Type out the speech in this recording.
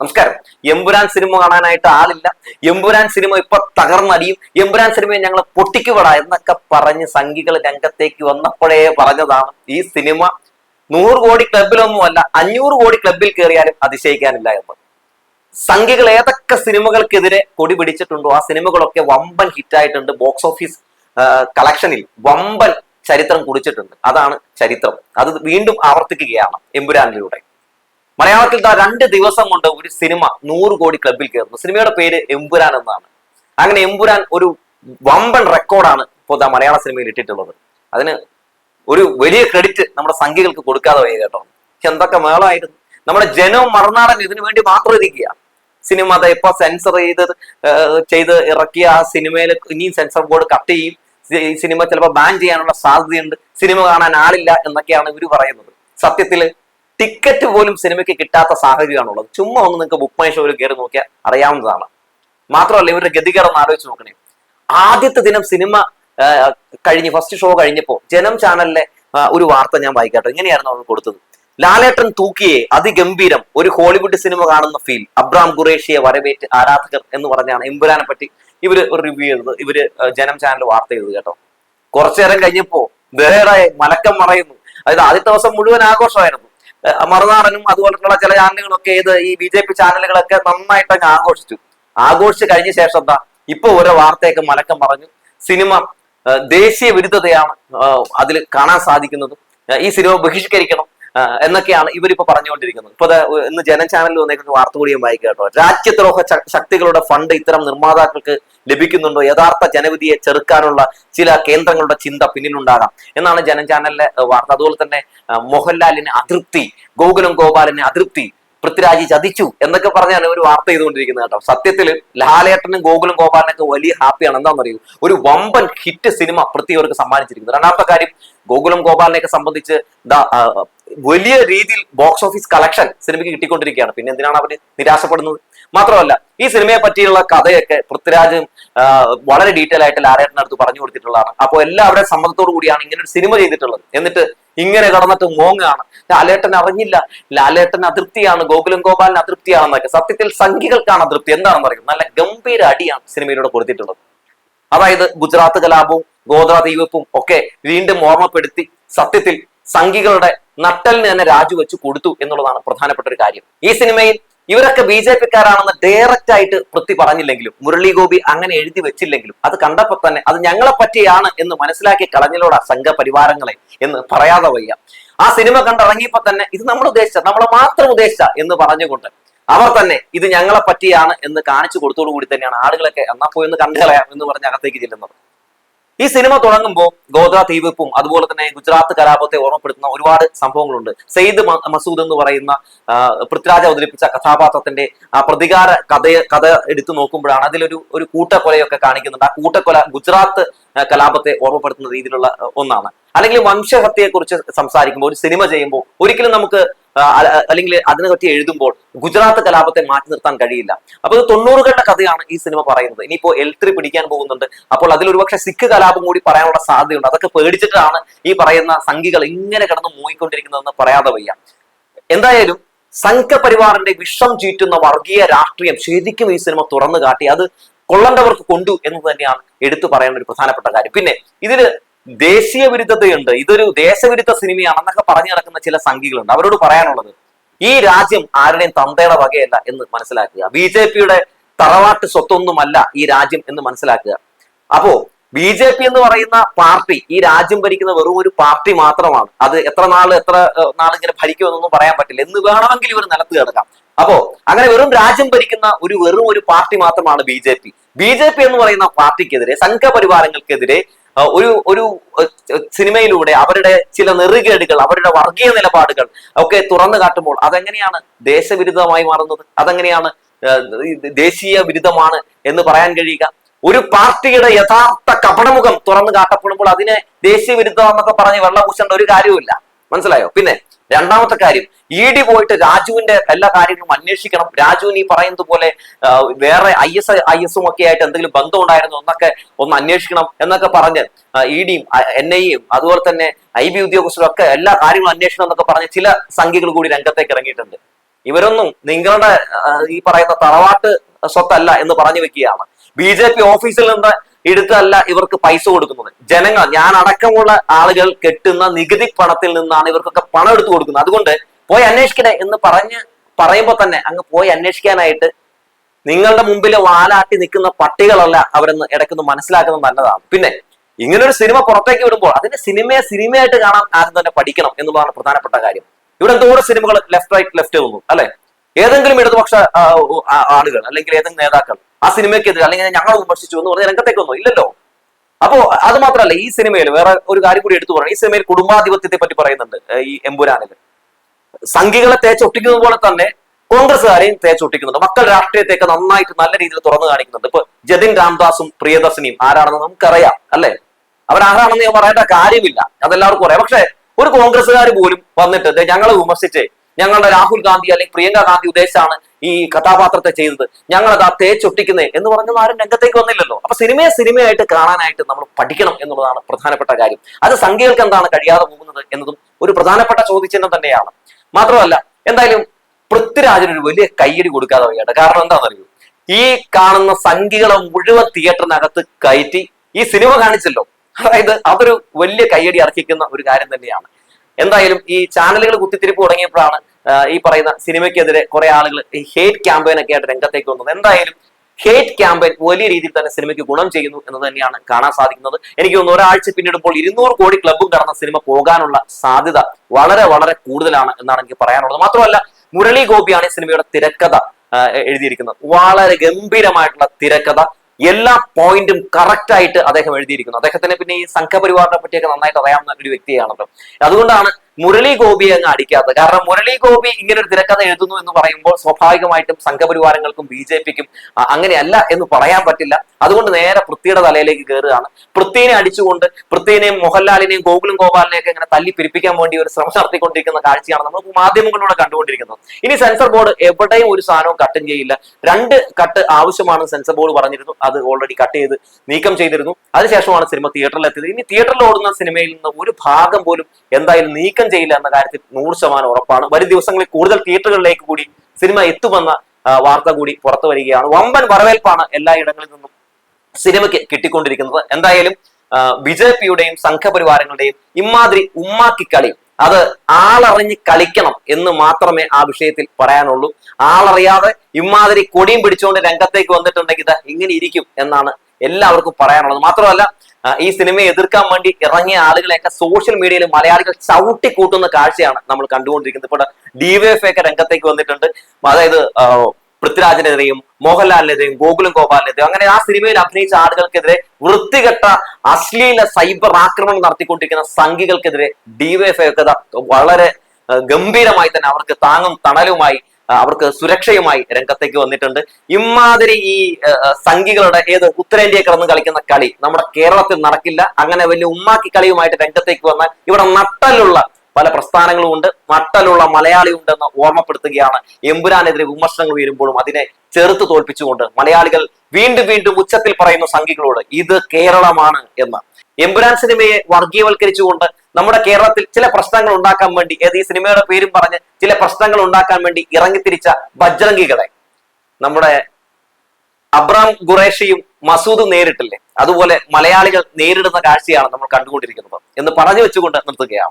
നമസ്കാരം. എമ്പുരാൻ സിനിമ കാണാനായിട്ട് ആളില്ല. എമ്പുരാൻ സിനിമ ഇപ്പൊ തകർന്നടിയും. എമ്പുരാൻ സിനിമയെ ഞങ്ങൾ പൊട്ടിക്കുപടാ എന്നൊക്കെ പറഞ്ഞ് സംഘികൾ രംഗത്തേക്ക് വന്നപ്പോഴേ പറഞ്ഞതാണ് ഈ സിനിമ നൂറ് കോടി ക്ലബിലൊന്നുമല്ല അഞ്ഞൂറ് കോടി ക്ലബിൽ കയറിയാലും അതിശയിക്കാനില്ല എന്ന്. സംഘികൾ ഏതൊക്കെ സിനിമകൾക്കെതിരെ കൊടി പിടിച്ചിട്ടുണ്ടോ ആ സിനിമകളൊക്കെ വമ്പൻ ഹിറ്റായിട്ടുണ്ട്. ബോക്സ് ഓഫീസ് കളക്ഷനിൽ വമ്പൻ ചരിത്രം കുടിച്ചിട്ടുണ്ട്. അതാണ് ചരിത്രം. അത് വീണ്ടും ആവർത്തിക്കുകയാണ് എമ്പുരാനിലൂടെ. മലയാളത്തിൽ താ രണ്ട് ദിവസം കൊണ്ട് ഒരു സിനിമ നൂറ് കോടി ക്ലബിൽ കയറുന്നു സിനിമയുടെ പേര് എമ്പുരാൻ എന്നാണ്. അങ്ങനെ എമ്പുരാൻ ഒരു വമ്പൻ റെക്കോർഡാണ് ഇപ്പോൾ താ മലയാള സിനിമയിൽ ഇട്ടിട്ടുള്ളത്. അതിന് ഒരു വലിയ ക്രെഡിറ്റ് നമ്മുടെ സംഖ്യകൾക്ക് കൊടുക്കാതെ വയ്യ കേട്ടോ. എന്തൊക്കെ മേളമായിരുന്നു നമ്മുടെ ജനവും മറുനാടൻ ഇതിനു വേണ്ടി മാത്രം ഇരിക്കുക സിനിമ അത് ഇപ്പൊ സെൻസർ ചെയ്ത് ചെയ്ത് ഇറക്കിയ ആ സിനിമയിൽ ഇനിയും സെൻസർ ബോർഡ് കട്ട് ചെയ്യും. ഈ സിനിമ ചിലപ്പോൾ ബാൻ ചെയ്യാനുള്ള സാധ്യതയുണ്ട്. സിനിമ കാണാൻ ആളില്ല എന്നൊക്കെയാണ് ഇവർ പറയുന്നത്. സത്യത്തിൽ ടിക്കറ്റ് പോലും സിനിമയ്ക്ക് കിട്ടാത്ത സാഹചര്യമാണുള്ളത്. ചുമ്മാ ഒന്ന് നിങ്ങൾക്ക് ബുക്ക് മൈ ഷോയിൽ കയറി നോക്കിയാൽ അറിയാവുന്നതാണ്. മാത്രമല്ല ഇവരുടെ ഗതികേടൊന്ന് ആലോചിച്ച് നോക്കണേ. ആദ്യത്തെ ദിനം സിനിമ കഴിഞ്ഞ് ഫസ്റ്റ് ഷോ കഴിഞ്ഞപ്പോൾ ജനം ചാനലിലെ ഒരു വാർത്ത ഞാൻ വായിക്കാട്ടോ. ഇങ്ങനെയായിരുന്നു അവർ കൊടുത്തത്. ലാലേട്ടൻ തൂക്കിയെ അതിഗംഭീരം ഒരു ഹോളിവുഡ് സിനിമ കാണുന്ന ഫീൽ അബ്രാം ഖുറേഷിയെ വരവേറ്റ് ആരാധകർ എന്ന് പറഞ്ഞാണ് എമ്പുരാനെ പറ്റി ഇവർ റിവ്യൂ ചെയ്തത്. ഇവർ ജനം ചാനൽ വാർത്ത ചെയ്തത് കേട്ടോ. കുറച്ചേരം കഴിഞ്ഞപ്പോ വേറെ മലക്കം മറയുന്നു. അതായത് ആദ്യത്തെ ദിവസം മുഴുവൻ ആഘോഷമായിരുന്നു. മറുനാടനും അതുപോലുള്ള ചില ചാനലുകളൊക്കെ ഏത് ഈ ബി ജെ പി ചാനലുകളൊക്കെ നന്നായിട്ട് അങ്ങ് ആഘോഷിച്ചു. ആഘോഷിച്ച് കഴിഞ്ഞ ശേഷം എന്താ ഇപ്പൊ ഓരോ വാർത്തയൊക്കെ മലക്കം പറഞ്ഞു സിനിമ ദേശീയ വിരുദ്ധതയാണ് അതിൽ കാണാൻ സാധിക്കുന്നത്. ഈ സിനിമ ബഹിഷ്കരിക്കണം എന്നൊക്കെയാണ് ഇവരിപ്പോ പറഞ്ഞുകൊണ്ടിരിക്കുന്നത്. ഇപ്പൊ ഇന്ന് ജനം ചാനലിൽ വന്നേക്കുന്ന വാർത്ത കൂടി ഞാൻ വായിക്കുക കേട്ടോ. രാജ്യദ്രോഹ ശക്തികളുടെ ഫണ്ട് ഇത്തരം നിർമ്മാതാക്കൾക്ക് ലഭിക്കുന്നുണ്ടോ? യഥാർത്ഥ ജനവിധിയെ ചെറുക്കാനുള്ള ചില കേന്ദ്രങ്ങളുടെ ചിന്ത പിന്നിലുണ്ടാകാം. എന്നാണ് ജനം ചാനലിലെ വാർത്ത. അതുപോലെ തന്നെ മോഹൻലാലിന് അതൃപ്തി ഗോകുലം ഗോപാലിന് അതൃപ്തി പൃഥ്വിരാജ് ചതിച്ചു എന്നൊക്കെ പറഞ്ഞാണ് ഒരു വാർത്ത ചെയ്തുകൊണ്ടിരിക്കുന്നത് കേട്ടോ. സത്യത്തിൽ ലാലേട്ടനും ഗോകുലം ഗോപാലിനൊക്കെ വലിയ ഹാപ്പിയാണ് എന്താണെന്ന് അറിയൂ ഒരു വമ്പൻ ഹിറ്റ് സിനിമ പൃഥ്വി അവർക്ക് സമ്മാനിച്ചിരിക്കുന്നത് രണ്ടാമത്തെ കാര്യം ഗോകുലം ഗോപാലിനെയൊക്കെ സംബന്ധിച്ച് വലിയ രീതിയിൽ ബോക്സ് ഓഫീസ് കളക്ഷൻ സിനിമയ്ക്ക് കിട്ടിക്കൊണ്ടിരിക്കുകയാണ്. പിന്നെ എന്തിനാണ് അവർ നിരാശപ്പെടുന്നത്? മാത്രമല്ല ഈ സിനിമയെ പറ്റിയുള്ള കഥയൊക്കെ പൃഥ്വിരാജ് വളരെ ഡീറ്റെയിൽ ആയിട്ട് ലാലേട്ടന്റെ അടുത്ത് പറഞ്ഞു കൊടുത്തിട്ടുള്ളതാണ്. അപ്പോൾ എല്ലാവരുടെ സമ്മതത്തോടു കൂടിയാണ് ഇങ്ങനെ ഒരു സിനിമ ചെയ്തിട്ടുള്ളത്. എന്നിട്ട് ഇങ്ങനെ കടന്നിട്ട് മോങ്ങാണ് ലാലേട്ടൻ അറിഞ്ഞില്ല. ലാലേട്ടൻ അതൃപ്തിയാണ്. ഗോകുലം ഗോപാലിന് അതൃപ്തിയാണെന്നൊക്കെ. സത്യത്തിൽ സംഖ്യകൾക്കാണ് അതൃപ്തി. എന്താണെന്ന് അറിയും നല്ല ഗംഭീര അടിയാണ് സിനിമയിലൂടെ കൊടുത്തിട്ടുള്ളത്. അതായത് ഗുജറാത്ത് കലാപവും ഗോദ്ര ദീപവും ഒക്കെ വീണ്ടും ഓർമ്മപ്പെടുത്തി സത്യത്തിൽ സംഘികളുടെ നട്ടലിന് തന്നെ രാജിവെച്ച് കൊടുത്തു എന്നുള്ളതാണ് പ്രധാനപ്പെട്ട ഒരു കാര്യം. ഈ സിനിമയിൽ ഇവരൊക്കെ ബി ജെ പിക്കാരാണെന്ന് ഡയറക്റ്റ് ആയിട്ട് പൃഥ്വി പറഞ്ഞില്ലെങ്കിലും മുരളി ഗോപി അങ്ങനെ എഴുതി വെച്ചില്ലെങ്കിലും അത് കണ്ടപ്പോൾ തന്നെ അത് ഞങ്ങളെ പറ്റിയാണ് എന്ന് മനസ്സിലാക്കി കളഞ്ഞിലോടാ സംഘപരിവാരങ്ങളെ എന്ന് പറയാതെ വയ്യ. ആ സിനിമ കണ്ടിറങ്ങിയപ്പോ തന്നെ ഇത് നമ്മൾ ഉദ്ദേശിച്ച നമ്മളെ മാത്രം ഉദ്ദേശിച്ച എന്ന് പറഞ്ഞുകൊണ്ട് അവർ തന്നെ ഇത് ഞങ്ങളെ പറ്റിയാണ് എന്ന് കാണിച്ചു കൊടുത്തോടു കൂടി തന്നെയാണ് ആളുകളൊക്കെ എന്നാ പോയി ഒന്ന് കണ്ടു കളയാം എന്ന് പറഞ്ഞ് അകത്തേക്ക് ചെല്ലുന്നത്. ഈ സിനിമ തുടങ്ങുമ്പോൾ ഗോദ്ര തീവെപ്പും അതുപോലെ തന്നെ ഗുജറാത്ത് കലാപത്തെ ഓർമ്മപ്പെടുത്തുന്ന ഒരുപാട് സംഭവങ്ങളുണ്ട്. സെയ്ദ് മസൂദ് എന്ന് പറയുന്ന പൃഥ്വിരാജ് അവതരിപ്പിച്ച കഥാപാത്രത്തിന്റെ ആ പ്രതികാര കഥയെ കഥ എടുത്തു നോക്കുമ്പോഴാണ് അതിലൊരു ഒരു കൂട്ടക്കൊലയൊക്കെ കാണിക്കുന്നുണ്ട്. ആ കൂട്ടക്കൊല ഗുജറാത്ത് കലാപത്തെ ഓർമ്മപ്പെടുത്തുന്ന രീതിയിലുള്ള ഒന്നാണ്. അല്ലെങ്കിൽ വംശഹത്യയെ കുറിച്ച് സംസാരിക്കുമ്പോൾ ഒരു സിനിമ ചെയ്യുമ്പോൾ ഒരിക്കലും നമുക്ക് അല്ലെങ്കിൽ അതിനെ പറ്റി എഴുതുമ്പോൾ ഗുജറാത്ത് കലാപത്തെ മാറ്റി നിർത്താൻ കഴിയില്ല. അപ്പൊ ഇത് തൊണ്ണൂറുകളുടെ കഥയാണ് ഈ സിനിമ പറയുന്നത്. ഇനിയിപ്പോ എൽ ത്രീ പിടിക്കാൻ പോകുന്നുണ്ട്. അപ്പോൾ അതിൽ ഒരുപക്ഷെ സിഖ് കലാപം കൂടി പറയാനുള്ള സാധ്യതയുണ്ട്. അതൊക്കെ പേടിച്ചിട്ടാണ് ഈ പറയുന്ന സംഘികൾ ഇങ്ങനെ കിടന്ന് മൂയിക്കൊണ്ടിരിക്കുന്നതെന്ന് പറയാതെ വയ്യ. എന്തായാലും സംഘപരിവാറിന്റെ വിഷം ചീറ്റുന്ന വർഗീയ രാഷ്ട്രീയം ശരിക്കും ഈ സിനിമ തുറന്നു കാട്ടി. അത് കൊള്ളണ്ടവർക്ക് കൊണ്ടു എന്ന് തന്നെയാണ് എടുത്തു പറയേണ്ട ഒരു പ്രധാനപ്പെട്ട കാര്യം. പിന്നെ ഇതിൽ ദേശീയ വിരുദ്ധതയുണ്ട് ഇതൊരു ദേശവിരുദ്ധ സിനിമയാണെന്നൊക്കെ പറഞ്ഞു നടക്കുന്ന ചില സംഘികളുണ്ട്. അവരോട് പറയാനുള്ളത് ഈ രാജ്യം ആരുടെയും തന്തയുടെ വകയല്ല എന്ന് മനസ്സിലാക്കുക. ബി ജെ പിയുടെ തറവാട്ട് സ്വത്തൊന്നുമല്ല ഈ രാജ്യം എന്ന് മനസ്സിലാക്കുക. അപ്പോ ബി ജെ പി എന്ന് പറയുന്ന പാർട്ടി ഈ രാജ്യം ഭരിക്കുന്ന വെറും ഒരു പാർട്ടി മാത്രമാണ്. അത് എത്ര നാൾ എത്ര നാൾ ഇങ്ങനെ ഭരിക്കുമെന്നൊന്നും പറയാൻ പറ്റില്ല. എന്ന് വേണമെങ്കിൽ ഇവർ നിലത്ത് കിടക്കാം അപ്പോ അങ്ങനെ വെറും രാജ്യം ഭരിക്കുന്ന ഒരു വെറും ഒരു പാർട്ടി മാത്രമാണ് B J P. B J P എന്ന് പറയുന്ന പാർട്ടിക്കെതിരെ സംഘപരിവാരങ്ങൾക്കെതിരെ ഒരു ഒരു സിനിമയിലൂടെ അവരുടെ ചില നെറുകേടുകൾ അവരുടെ വർഗീയ നിലപാടുകൾ ഒക്കെ തുറന്നു കാട്ടുമ്പോൾ അതെങ്ങനെയാണ് ദേശവിരുദ്ധമായി മാറുന്നത്? അതെങ്ങനെയാണ് ദേശീയ വിരുദ്ധമാണ് എന്ന് പറയാൻ കഴിയുക? ഒരു പാർട്ടിയുടെ യഥാർത്ഥ കപടമുഖം തുറന്നു കാട്ടപ്പെടുമ്പോൾ അതിനെ ദേശീയ വിരുദ്ധം എന്നൊക്കെ പറഞ്ഞ് വെള്ളം പൂശേണ്ട ഒരു കാര്യവുമില്ല. മനസ്സിലായോ? പിന്നെ രണ്ടാമത്തെ കാര്യം ഇ ഡി പോയിട്ട് രാജുവിന്റെ എല്ലാ കാര്യങ്ങളും അന്വേഷിക്കണം. രാജുവിന് ഈ പറയുന്നത് പോലെ വേറെ ഐ എസ് ഐ എസും ഒക്കെ ആയിട്ട് എന്തെങ്കിലും ബന്ധം ഉണ്ടായിരുന്നു എന്നൊക്കെ ഒന്ന് അന്വേഷിക്കണം എന്നൊക്കെ പറഞ്ഞ് ഇ ഡിയും എൻ ഐയും അതുപോലെ തന്നെ ഐ ബി ഉദ്യോഗസ്ഥരും ഒക്കെ എല്ലാ കാര്യങ്ങളും അന്വേഷണം എന്നൊക്കെ പറഞ്ഞ് ചില സംഖ്യകൾ കൂടി രംഗത്തേക്ക് ഇറങ്ങിയിട്ടുണ്ട്. ഇവരൊന്നും നിങ്ങളുടെ ഈ പറയുന്ന തറവാട്ട് സ്വത്തല്ല എന്ന് പറഞ്ഞു വെക്കുകയാണ്. ബി ജെ പി ഓഫീസിൽ നിന്ന് എടുത്തല്ല ഇവർക്ക് പൈസ കൊടുക്കുന്നത്. ജനങ്ങൾ ഞാൻ അടക്കമുള്ള ആളുകൾ കെട്ടുന്ന നികുതി പണത്തിൽ നിന്നാണ് ഇവർക്കൊക്കെ പണം എടുത്തു കൊടുക്കുന്നത്. അതുകൊണ്ട് പോയി അന്വേഷിക്കണേ എന്ന് പറഞ്ഞ് പറയുമ്പോൾ തന്നെ അങ്ങ് പോയി അന്വേഷിക്കാനായിട്ട് നിങ്ങളുടെ മുമ്പിൽ വാലാട്ടി നിൽക്കുന്ന പട്ടികളല്ല അവരെന്ന് ഇടയ്ക്കൊന്ന് മനസ്സിലാക്കുന്നത് നല്ലതാണ്. പിന്നെ ഇങ്ങനെ ഒരു സിനിമ പുറത്തേക്ക് വിടുമ്പോൾ അതിന്റെ സിനിമയെ സിനിമയായിട്ട് കാണാൻ ആദ്യം തന്നെ പഠിക്കണം എന്നുള്ളതാണ് പ്രധാനപ്പെട്ട കാര്യം. ഇവിടെ എന്തോരം സിനിമകൾ ലെഫ്റ്റ് റൈറ്റ് ലെഫ്റ്റ് തോന്നും അല്ലെ? ഏതെങ്കിലും ഇടതുപക്ഷ ആളുകൾ അല്ലെങ്കിൽ ഏതെങ്കിലും നേതാക്കൾ ആ സിനിമയ്ക്കെതിരെ അല്ലെങ്കിൽ ഞങ്ങൾ വിമർശിച്ചു എന്ന് പറഞ്ഞ രംഗത്തേക്ക് ഒന്നും ഇല്ലല്ലോ. അപ്പോ അത് മാത്രമല്ല ഈ സിനിമയിൽ വേറെ ഒരു കാര്യം കൂടി എടുത്തു പറയണം ഈ സിനിമയിൽ കുടുംബാധിപത്യത്തെ പറ്റി പറയുന്നുണ്ട് ഈ എമ്പുരാനിൽ സംഘികളെ തേച്ചൊട്ടിക്കുന്നത് പോലെ തന്നെ കോൺഗ്രസ്സുകാരെയും തേച്ചൊട്ടിക്കുന്നുണ്ട്. മക്കൾ രാഷ്ട്രീയത്തേക്ക് നന്നായിട്ട് നല്ല രീതിയിൽ തുറന്നു കാണിക്കുന്നുണ്ട്. ഇപ്പൊ ജതിൻ രാംദാസും പ്രിയദർശിനിയും ആരാണെന്ന് നമുക്കറിയാം അല്ലെ? അവരാരാണെന്ന് ഞാൻ പറയേണ്ട കാര്യമില്ല. അതെല്ലാവർക്കും അറിയാം. പക്ഷെ ഒരു കോൺഗ്രസ്സുകാർ പോലും വന്നിട്ട് ഞങ്ങളെ വിമർശിച്ച് ഞങ്ങളുടെ രാഹുൽ ഗാന്ധി അല്ലെങ്കിൽ പ്രിയങ്ക ഗാന്ധി ഉദ്ദേശിച്ചാണ് ഈ കഥാപാത്രത്തെ ചെയ്തത്. ഞങ്ങളത് ആ തേച്ചൊട്ടിക്കുന്നേ എന്ന് പറഞ്ഞൊന്നും ആരും രംഗത്തേക്ക് വന്നില്ലല്ലോ. അപ്പൊ സിനിമയെ സിനിമയായിട്ട് കാണാനായിട്ട് നമ്മൾ പഠിക്കണം എന്നുള്ളതാണ് പ്രധാനപ്പെട്ട കാര്യം. അത് സംഖ്യകൾക്ക് എന്താണ് കഴിയാതെ പോകുന്നത് എന്നതും ഒരു പ്രധാനപ്പെട്ട ചോദ്യചിഹ്നം തന്നെയാണ്. മാത്രമല്ല എന്തായാലും പൃഥ്വിരാജിന് ഒരു വലിയ കയ്യടി കൊടുക്കാതെ വയ്യാണ്ട് കാരണം എന്താണെന്നറിയൂ? ഈ കാണുന്ന സംഖ്യകളെ മുഴുവൻ തിയേറ്ററിനകത്ത് കയറ്റി ഈ സിനിമ കാണിച്ചല്ലോ. അതായത് അതൊരു വലിയ കയ്യടി അർഹിക്കുന്ന ഒരു കാര്യം തന്നെയാണ്. എന്തായാലും ഈ ചാനലുകൾ കുത്തിത്തിരിപ്പ് തുടങ്ങിയപ്പോഴാണ് ഈ പറയുന്ന സിനിമയ്ക്കെതിരെ കുറെ ആളുകൾ ഈ ഹേറ്റ് ക്യാമ്പയിൻ ഒക്കെ ആയിട്ട് രംഗത്തേക്ക് വന്നത്. എന്തായാലും ഹേറ്റ് ക്യാമ്പയിൻ വലിയ രീതിയിൽ തന്നെ സിനിമയ്ക്ക് ഗുണം ചെയ്യുന്നു എന്ന് തന്നെയാണ് കാണാൻ സാധിക്കുന്നത്. എനിക്ക് തോന്നുന്നു ഒരാഴ്ച പിന്നിടുമ്പോൾ ഇരുന്നൂറ് കോടി ക്ലബും കടന്ന സിനിമ പോകാനുള്ള സാധ്യത വളരെ വളരെ കൂടുതലാണ് എന്നാണ് എനിക്ക് പറയാനുള്ളത്. മാത്രമല്ല മുരളി ഗോപിയാണ് ഈ സിനിമയുടെ തിരക്കഥ എഴുതിയിരിക്കുന്നത്. വളരെ ഗംഭീരമായിട്ടുള്ള തിരക്കഥ എല്ലാ പോയിന്റും കറക്റ്റ് ആയിട്ട് അദ്ദേഹം എഴുതിയിരിക്കുന്നു. അദ്ദേഹത്തിന് പിന്നെ ഈ സംഘപരിവാറിനെ പറ്റിയൊക്കെ നന്നായിട്ട് അറിയാവുന്ന ഒരു വ്യക്തിയാണല്ലോ. അതുകൊണ്ടാണ് മുരളി ഗോപിയെ അങ്ങ് അടിക്കാത്തത് കാരണം മുരളി ഗോപി ഇങ്ങനെ ഒരു തിരക്കഥ എഴുതുന്നു എന്ന് പറയുമ്പോൾ സ്വാഭാവികമായിട്ടും സംഘപരിവാരങ്ങൾക്കും ബി ജെ പിക്കും അങ്ങനെയല്ല എന്ന് പറയാൻ പറ്റില്ല. അതുകൊണ്ട് നേരെ പൃഥ്വിയുടെ തലയിലേക്ക് കയറുകയാണ് പൃഥ്വിനെ അടിച്ചുകൊണ്ട് പൃഥ്വിനെയും മോഹൻലാലിനെയും ഗോകുലും ഗോപാലിനെയും ഒക്കെ ഇങ്ങനെ തല്ലി പിരിപ്പിക്കാൻ വേണ്ടി ഒരു ശ്രമം നടത്തിക്കൊണ്ടിരിക്കുന്ന കാഴ്ചയാണ് നമ്മൾ മാധ്യമങ്ങളിലൂടെ കണ്ടുകൊണ്ടിരിക്കുന്നത്. ഇനി സെൻസർ ബോർഡ് എവിടെയും ഒരു സാധനവും കട്ടും ചെയ്യില്ല. രണ്ട് കട്ട് ആവശ്യമാണ് സെൻസർ ബോർഡ് പറഞ്ഞിരുന്നു. അത് ഓൾറെഡി കട്ട് ചെയ്ത് നീക്കം ചെയ്തിരുന്നു. അതിനുശേഷമാണ് സിനിമ തിയേറ്ററിൽ എത്തിയത്. ഇനി തിയേറ്ററിൽ ഓടുന്ന സിനിമയിൽ നിന്ന് ഒരു ഭാഗം പോലും എന്തായാലും നീക്കം ചെയ്യില്ല എന്ന കാര്യത്തിൽ നൂറ് ശതമാനം ഉറപ്പാണ്. വരും ദിവസങ്ങളിൽ കൂടുതൽ തിയേറ്ററുകളിലേക്ക് കൂടി സിനിമ എത്തുമെന്ന വാർത്ത കൂടി പുറത്തു വരികയാണ്. വമ്പൻ വരവേൽപ്പാണ് എല്ലാ ഇടങ്ങളിൽ നിന്നും സിനിമയ്ക്ക് കിട്ടിക്കൊണ്ടിരിക്കുന്നത്. എന്തായാലും ബി ജെ പിയുടെയും സംഘപരിവാരങ്ങളുടെയും ഇമാതിരി ഉമ്മാക്കിക്കളി അത് ആളറിഞ്ഞ് കളിക്കണം എന്ന് മാത്രമേ ആ വിഷയത്തിൽ പറയാനുള്ളൂ. ആളറിയാതെ ഇമാതിരി കൊടിയും പിടിച്ചുകൊണ്ട് രംഗത്തേക്ക് വന്നിട്ടുണ്ടെങ്കിൽ ഇത് ഇങ്ങനെ ഇരിക്കും എന്നാണ് എല്ലാവർക്കും പറയാനുള്ളത്. മാത്രമല്ല ഈ സിനിമയെ എതിർക്കാൻ വേണ്ടി ഇറങ്ങിയ ആളുകളെയൊക്കെ സോഷ്യൽ മീഡിയയിൽ മലയാളികൾ ചവിട്ടി കൂട്ടുന്ന കാഴ്ചയാണ് നമ്മൾ കണ്ടുകൊണ്ടിരിക്കുന്നത്. ഇപ്പോൾ ഡിവൈഎഫ് ഒക്കെ രംഗത്തേക്ക് വന്നിട്ടുണ്ട്. അതായത് പൃഥ്വിരാജിനെതിരെയും മോഹൻലാലിനെതിരെയും ഗോകുലം ഗോപാലിനെതിരെയും അങ്ങനെ ആ സിനിമയിൽ അഭിനയിച്ച ആളുകൾക്കെതിരെ വൃത്തികെട്ട അശ്ലീല സൈബർ ആക്രമണം നടത്തിക്കൊണ്ടിരിക്കുന്ന സംഘികൾക്കെതിരെ ഡിവൈഎഫ് ഒക്കെ വളരെ ഗംഭീരമായി തന്നെ അവർക്ക് താങ്ങും തണലുമായി അവർക്ക് സുരക്ഷയുമായി രംഗത്തേക്ക് വന്നിട്ടുണ്ട്. ഇമാതിരി ഈ സംഘികളുടെ ഏത് ഉത്തരേന്ത്യയെ കിടന്ന് കളിക്കുന്ന കളി നമ്മുടെ കേരളത്തിൽ നടക്കില്ല. അങ്ങനെ വലിയ ഉമ്മാക്കി കളിയുമായിട്ട് രംഗത്തേക്ക് വന്നാൽ ഇവിടെ നട്ടലുള്ള പല പ്രസ്ഥാനങ്ങളും ഉണ്ട്. നട്ടലുള്ള മലയാളി ഉണ്ടെന്ന് ഓർമ്മപ്പെടുത്തുകയാണ്. എമ്പുരാനെതിരെ വിമർശനങ്ങൾ വരുമ്പോഴും അതിനെ ചെറുത്ത് തോൽപ്പിച്ചുകൊണ്ട് മലയാളികൾ വീണ്ടും വീണ്ടും ഉച്ചത്തിൽ പറയുന്ന സംഘികളോട് ഇത് കേരളമാണ് എന്ന്. എമ്പുരാൻ സിനിമയെ വർഗീയവൽക്കരിച്ചുകൊണ്ട് നമ്മുടെ കേരളത്തിൽ ചില പ്രശ്നങ്ങൾ ഉണ്ടാക്കാൻ വേണ്ടി ഏത് ഈ സിനിമയുടെ പേരും പറഞ്ഞ് ചില പ്രശ്നങ്ങൾ ഉണ്ടാക്കാൻ വേണ്ടി ഇറങ്ങിത്തിരിച്ച ബജ്രംഗികളെ നമ്മുടെ അബ്രാം ഖുറേഷിയും മസൂദും നേരിട്ടില്ലേ? അതുപോലെ മലയാളികൾ നേരിടുന്ന കാഴ്ചയാണ് നമ്മൾ കണ്ടുകൊണ്ടിരിക്കുന്നത് എന്ന് പറഞ്ഞു വെച്ചുകൊണ്ട് നിർത്തുകയാണ്.